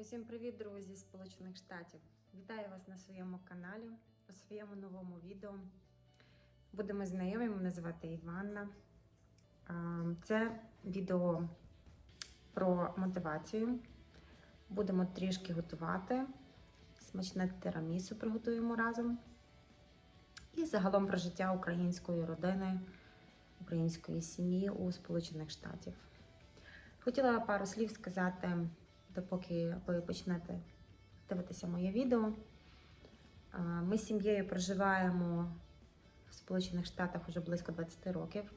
Усім привіт, друзі з Сполучених Штатів! Вітаю вас на своєму каналі, у своєму новому відео. Будемо знайомі, мене звати Іванна. Це відео про мотивацію. Будемо трішки готувати. Смачне тирамісу приготуємо разом. І загалом про життя української родини, української сім'ї у Сполучених Штатів. Хотіла пару слів сказати допоки ви почнете дивитися моє відео. Ми з сім'єю проживаємо в Сполучених Штатах вже близько 20 років.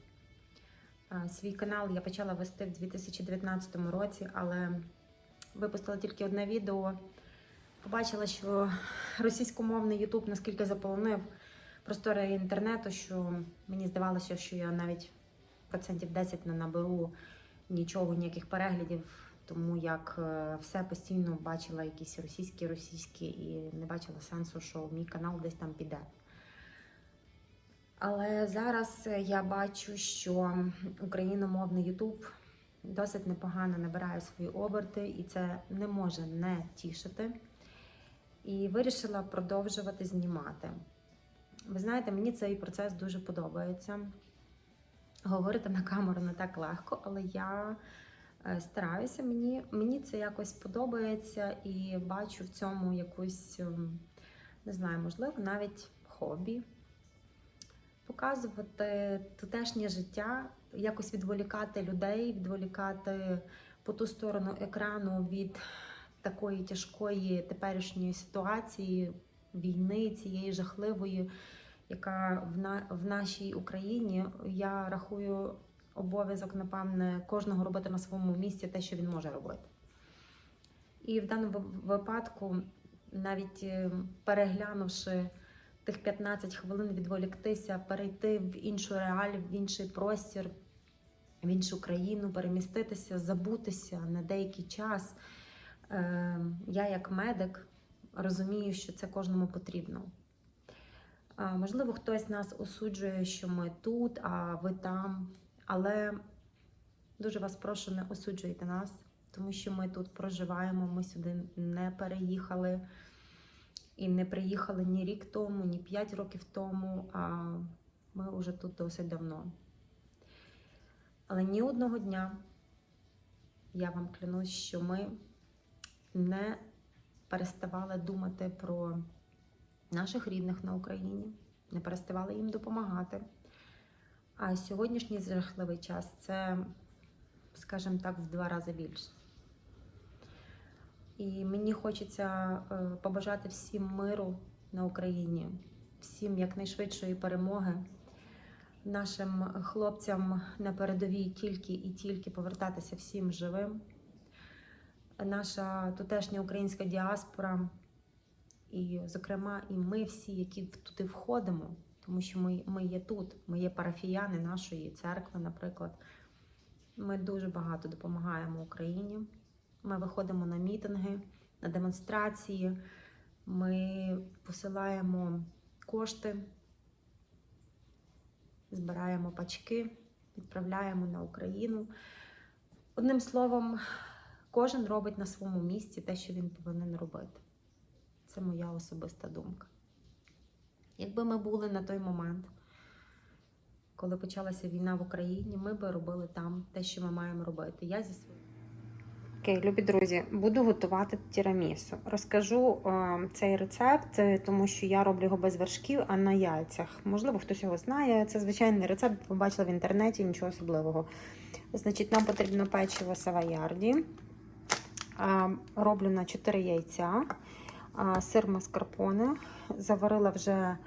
Свій канал я почала вести в 2019 році, але випустила тільки одне відео. Побачила, що російськомовний YouTube наскільки заполонив простори інтернету, що мені здавалося, що я навіть процентів 10 не наберу нічого, ніяких переглядів тому як е, все постійно бачила якісь російські, російські і не бачила сенсу, що мій канал десь там піде. Але зараз я бачу, що україномовний Ютуб досить непогано набирає свої оберти, і це не може не тішити. І вирішила продовжувати знімати. Ви знаєте, мені цей процес дуже подобається. Говорити на камеру не так легко, але я Е, стараюся. Мені, мені це якось подобається і бачу в цьому якусь, ем, не знаю, можливо, навіть хобі. Показувати тутешнє життя, якось відволікати людей, відволікати по ту сторону екрану від такої тяжкої теперішньої ситуації, війни, цієї жахливої, яка в, на, в нашій Україні, я рахую, обов'язок, напевне, кожного робити на своєму місці те, що він може робити. І в даному випадку, навіть е, переглянувши тих 15 хвилин, відволіктися, перейти в іншу реаль, в інший простір, в іншу країну, переміститися, забутися на деякий час. Е, я, як медик, розумію, що це кожному потрібно. Можливо, хтось нас осуджує, що ми тут, а ви там. Але дуже вас прошу, не осуджуйте нас, тому що ми тут проживаємо, ми сюди не переїхали і не приїхали ні рік тому, ні п'ять років тому, а ми вже тут досить давно. Але ні одного дня я вам клянусь, що ми не переставали думати про наших рідних на Україні, не переставали їм допомагати. А сьогоднішній жахливий час це, скажімо так, в два рази більше. І мені хочеться е, побажати всім миру на Україні, всім якнайшвидшої перемоги, нашим хлопцям на передовій тільки і тільки повертатися всім живим. Наша тутешня українська діаспора, і, зокрема, і ми всі, які туди входимо тому що ми, ми є тут, ми є парафіяни нашої церкви, наприклад. Ми дуже багато допомагаємо Україні. Ми виходимо на мітинги, на демонстрації, ми посилаємо кошти, збираємо пачки, відправляємо на Україну. Одним словом, кожен робить на своєму місці те, що він повинен робити. Це моя особиста думка. Якби ми були на той момент, коли почалася війна в Україні, ми би робили там те, що ми маємо робити. Я зі своїм. Окей, любі друзі, буду готувати тірамісу. Розкажу е, цей рецепт, е, тому що я роблю його без вершків, а на яйцях. Можливо, хтось його знає. Це звичайний рецепт, побачила в інтернеті, нічого особливого. Значить, нам потрібно печиво саваярді. Е, роблю на 4 яйця сир маскарпоне. Заварила вже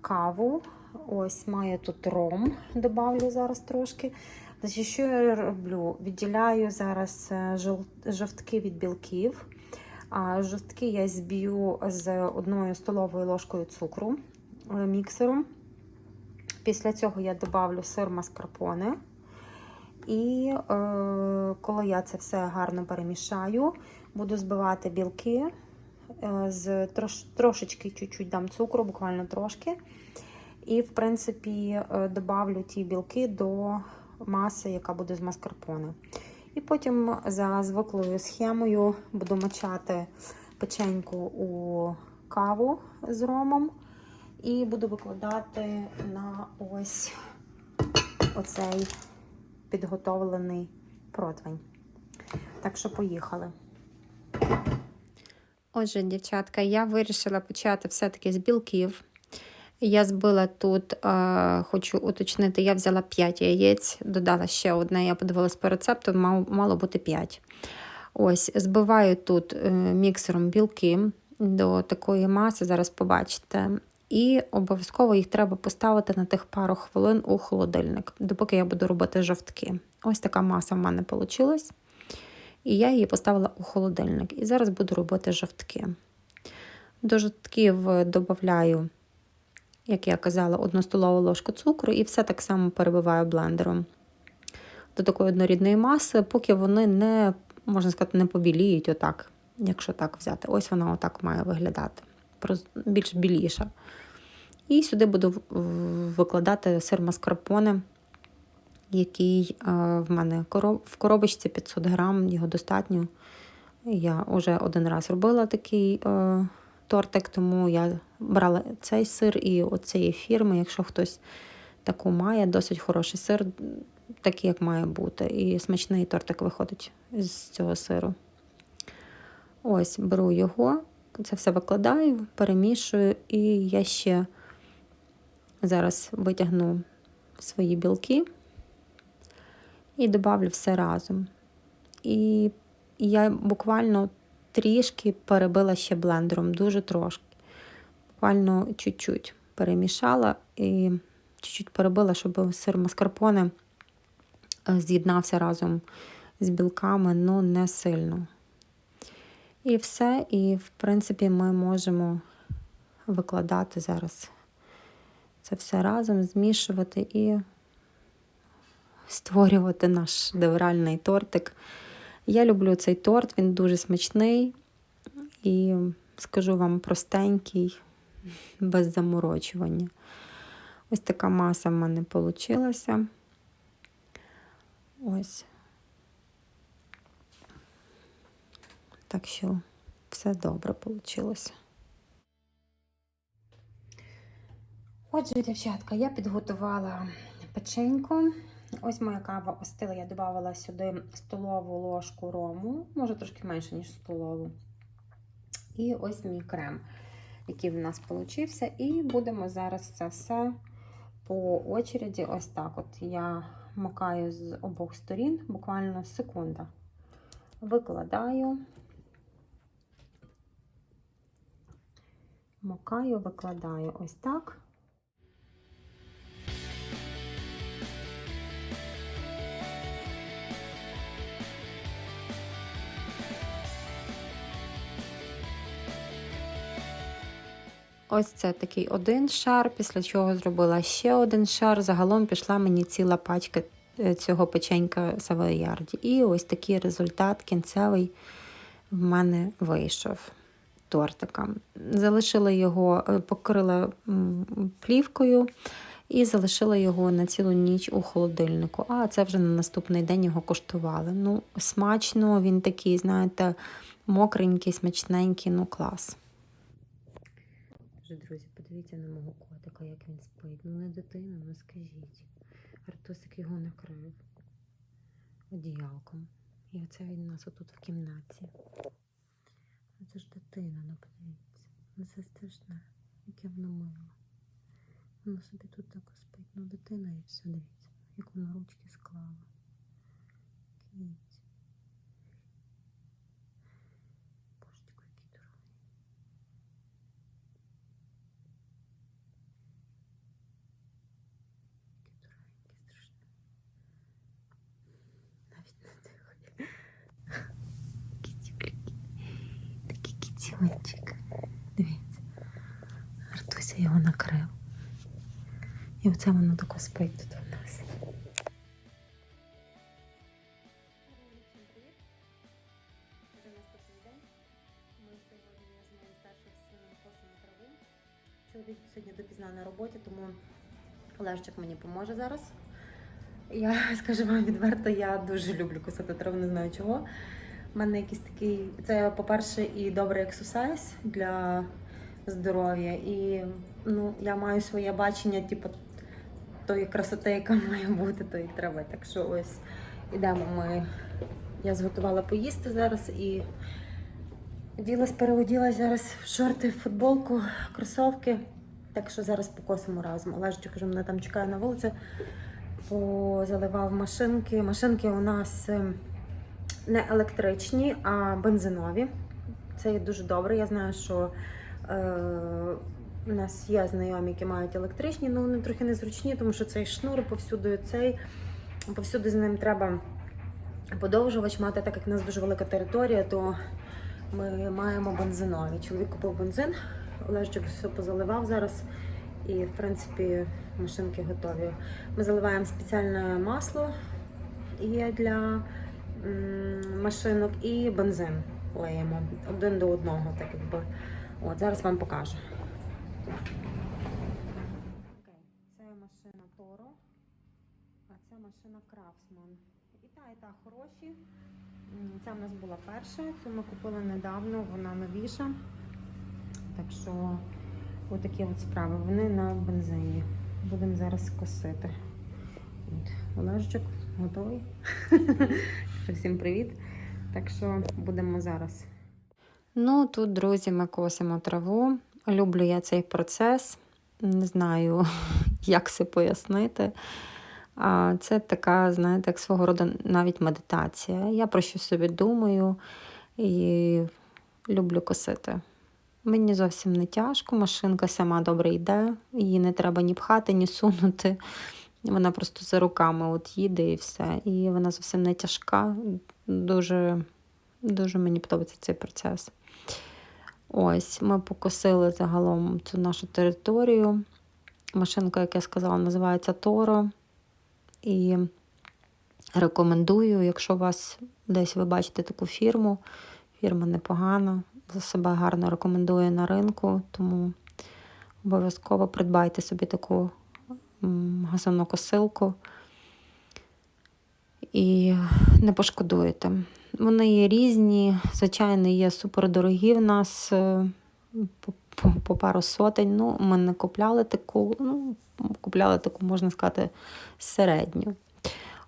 каву. Ось маю тут ром, добавлю зараз трошки. Значить, Що я роблю? Відділяю зараз е, жовтки від білків. Жовтки я зб'ю з одною столовою ложкою цукру е, міксером. Після цього я добавлю сир маскарпоне. І е, коли я це все гарно перемішаю, буду збивати білки. Е, з трош, трошечки чуть-чуть дам цукру, буквально трошки. І, в принципі, е, добавлю ті білки до маси, яка буде з маскарпоне. І потім за звиклою схемою буду мочати печеньку у каву з ромом і буду викладати на ось оцей підготовлений противень. Так що поїхали. Отже, дівчатка, я вирішила почати все-таки з білків. Я збила тут, е, хочу уточнити, я взяла 5 яєць, додала ще одне, я подивилась по рецепту, мало, мало бути 5. Ось, збиваю тут е, міксером білки до такої маси, зараз побачите. І обов'язково їх треба поставити на тих пару хвилин у холодильник, допоки я буду робити жовтки. Ось така маса в мене вийшла. І я її поставила у холодильник. І зараз буду робити жовтки. До жовтків додаю, як я казала, одну столову ложку цукру і все так само перебиваю блендером до такої однорідної маси, поки вони не, можна сказати, не побіліють, отак, якщо так взяти. Ось вона отак має виглядати. Більш біліша. І сюди буду викладати сир маскарпоне, який в мене в коробочці 500 грам, його достатньо. Я вже один раз робила такий е, тортик, тому я брала цей сир і оцієї фірми, якщо хтось таку має, досить хороший сир, такий, як має бути. І смачний тортик виходить з цього сиру. Ось, беру його, це все викладаю, перемішую, і я ще зараз витягну свої білки і додавлю все разом. І я буквально трішки перебила ще блендером, дуже трошки. Буквально чуть-чуть перемішала і чуть-чуть перебила, щоб сир маскарпоне з'єднався разом з білками, ну не сильно. І все. І, в принципі, ми можемо викладати зараз це все разом, змішувати і створювати наш шедевральний тортик. Я люблю цей торт, він дуже смачний і, скажу вам, простенький, без заморочування. Ось така маса в мене вийшла. Ось. Так що все добре вийшло. Отже, дівчатка, я підготувала печеньку. Ось моя кава остила, я додавала сюди столову ложку рому, може трошки менше, ніж столову. І ось мій крем, який в нас получився. І будемо зараз це все по очереді. Ось так. От я макаю з обох сторін, буквально секунда. Викладаю, макаю, викладаю ось так. Ось це такий один шар, після чого зробила ще один шар. Загалом пішла мені ціла пачка е, цього печенька савоярді. І ось такий результат кінцевий в мене вийшов тортика. Залишила його, е, покрила плівкою і залишила його на цілу ніч у холодильнику. А це вже на наступний день його коштували. Ну, смачно, він такий, знаєте, мокренький, смачненький, ну клас. Отже, друзі, подивіться на мого котика, як він спить. Ну не дитина, ну скажіть. Артусик його накрив одіялком. І оце він у нас отут в кімнаті. Це ж дитина, ну подивіться. Ну це страшне, яке воно мило. Воно собі тут так спить. Ну дитина і все, дивіться, як воно ручки склала. Кіць. Цілинчик. Дивіться. Артуся його накрив. І оце воно тако спить тут у нас. Чоловік сьогодні допізна на роботі, тому Олежчик мені поможе зараз. Я скажу вам відверто, я дуже люблю косити траву, не знаю чого. У мене якийсь такий, це, по-перше, і добрий ексерсайз для здоров'я. І ну, я маю своє бачення, типу, тої красоти, яка має бути, тої трави. Так що ось ідемо ми. Я зготувала поїсти зараз і Ділась, переоділась зараз в шорти, в футболку, кросовки. Так що зараз покосимо разом. Олежчик каже, мене там чекає на вулиці. Позаливав машинки. Машинки у нас ем, не електричні, а бензинові. Це є дуже добре. Я знаю, що е, у нас є знайомі, які мають електричні, але вони трохи незручні, тому що цей шнур повсюди цей, повсюди з ним треба подовжувач мати, так як у нас дуже велика територія, то ми маємо бензинові. Чоловік купив бензин, Олежчик все позаливав зараз. І, в принципі, машинки готові. Ми заливаємо спеціальне масло є для машинок і бензин леємо один до одного, так якби. От, зараз вам покажу. Це машина Торо, а це машина Крафтсман. І та, і та хороші. Ця в нас була перша, цю ми купили недавно, вона новіша. Так що отакі от справи. Вони на бензині. Будемо зараз косити. Олежчик готовий. Всім привіт. Так що будемо зараз. Ну, тут, друзі, ми косимо траву. Люблю я цей процес. Не знаю, як це пояснити. Це така, знаєте, як свого роду навіть медитація. Я про щось собі думаю і люблю косити. Мені зовсім не тяжко, машинка сама добре йде, її не треба ні пхати, ні сунути. Вона просто за руками от їде і все. І вона зовсім не тяжка. Дуже, дуже мені подобається цей процес. Ось, ми покосили загалом цю нашу територію. Машинка, як я сказала, називається Торо. І рекомендую, якщо у вас десь ви бачите таку фірму, фірма непогана, за себе гарно рекомендує на ринку, тому обов'язково придбайте собі таку газонокосилку і не пошкодуєте. Вони є різні, звичайно, є супердорогі в нас е, по, по, пару сотень. Ну, ми не купляли таку, ну, купляли таку, можна сказати, середню.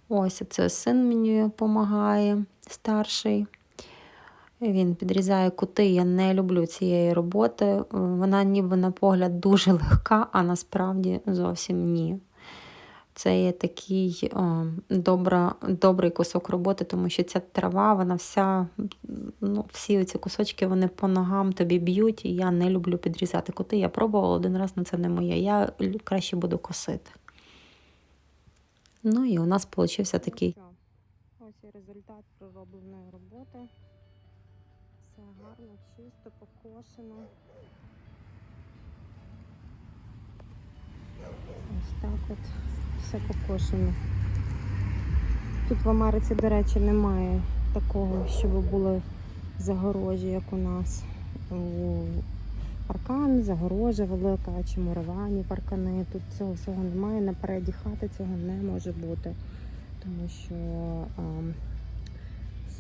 Ось це син мені допомагає, старший. Він підрізає кути. Я не люблю цієї роботи. Вона ніби на погляд дуже легка, а насправді зовсім ні. Це є такий о, добра, добрий кусок роботи, тому що ця трава, вона вся, ну, всі ці кусочки вони по ногам тобі б'ють, і я не люблю підрізати кути. Я пробувала один раз, але це не моє. Я краще буду косити. Ну і у нас вийшов такий. Ось і результат проробленої роботи. Гарно, чисто, покошено. Ось так от все покошено. Тут в Америці, до речі, немає такого, щоб були загорожі, як у нас. Паркан, загорожа велика, чи муровані паркани. Тут цього всього немає. Напереді хати цього не може бути. Тому що ем,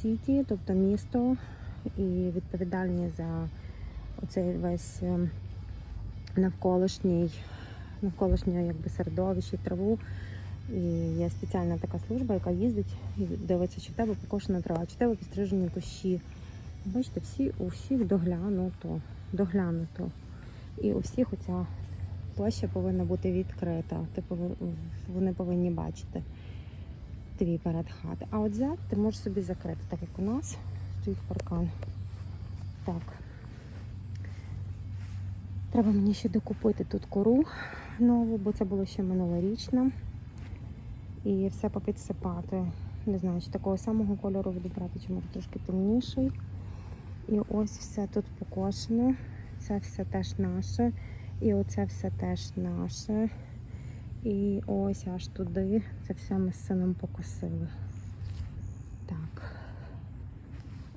сіті, тобто місто, і відповідальні за оцей весь ем, навколишній, навколишнє якби, середовище, траву. І є спеціальна така служба, яка їздить і дивиться, чи в тебе покошена трава, чи в тебе підстрижені кущі. Бачите, всі, у всіх доглянуто, доглянуто. І у всіх оця площа повинна бути відкрита. Ти пови- вони повинні бачити твій перед хати. А от зад ти можеш собі закрити, так як у нас стоїть паркан. Так. Треба мені ще докупити тут кору нову, бо це було ще минулорічне. І все попідсипати. Не знаю, чи такого самого кольору відібрати, чи може трошки темніший. І ось все тут покошено. Це все теж наше. І оце все теж наше. І ось аж туди. Це все ми з сином покосили. Так.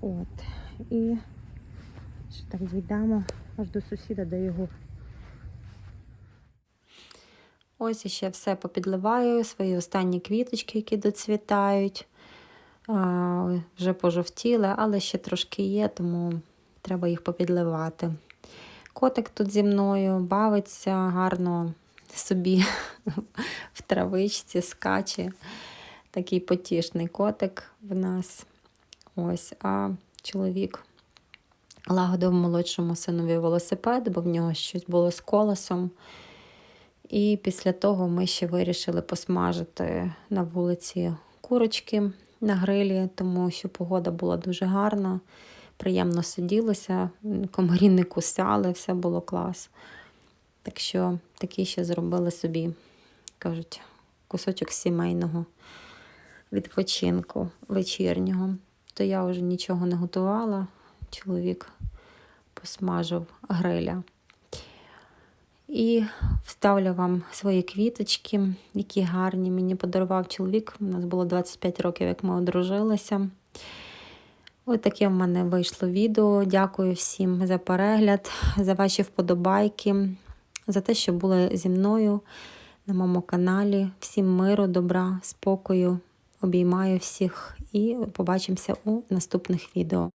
От. І ще так дійдемо аж до сусіда, де його. Ось іще все попідливаю, свої останні квіточки, які доцвітають. А, вже пожовтіли, але ще трошки є, тому треба їх попідливати. Котик тут зі мною бавиться гарно собі в травичці, скаче. Такий потішний котик в нас. Ось, а чоловік лагодив молодшому синові велосипед, бо в нього щось було з колесом. І після того ми ще вирішили посмажити на вулиці курочки на грилі, тому що погода була дуже гарна, приємно сиділося, комарі не кусали, все було клас. Так що такий ще зробили собі, кажуть, кусочок сімейного відпочинку вечірнього. То я вже нічого не готувала. Чоловік посмажив гриля. І вставлю вам свої квіточки, які гарні. Мені подарував чоловік. У нас було 25 років, як ми одружилися. Ось таке в мене вийшло відео. Дякую всім за перегляд, за ваші вподобайки, за те, що були зі мною на моєму каналі. Всім миру, добра, спокою. Обіймаю всіх і побачимося у наступних відео.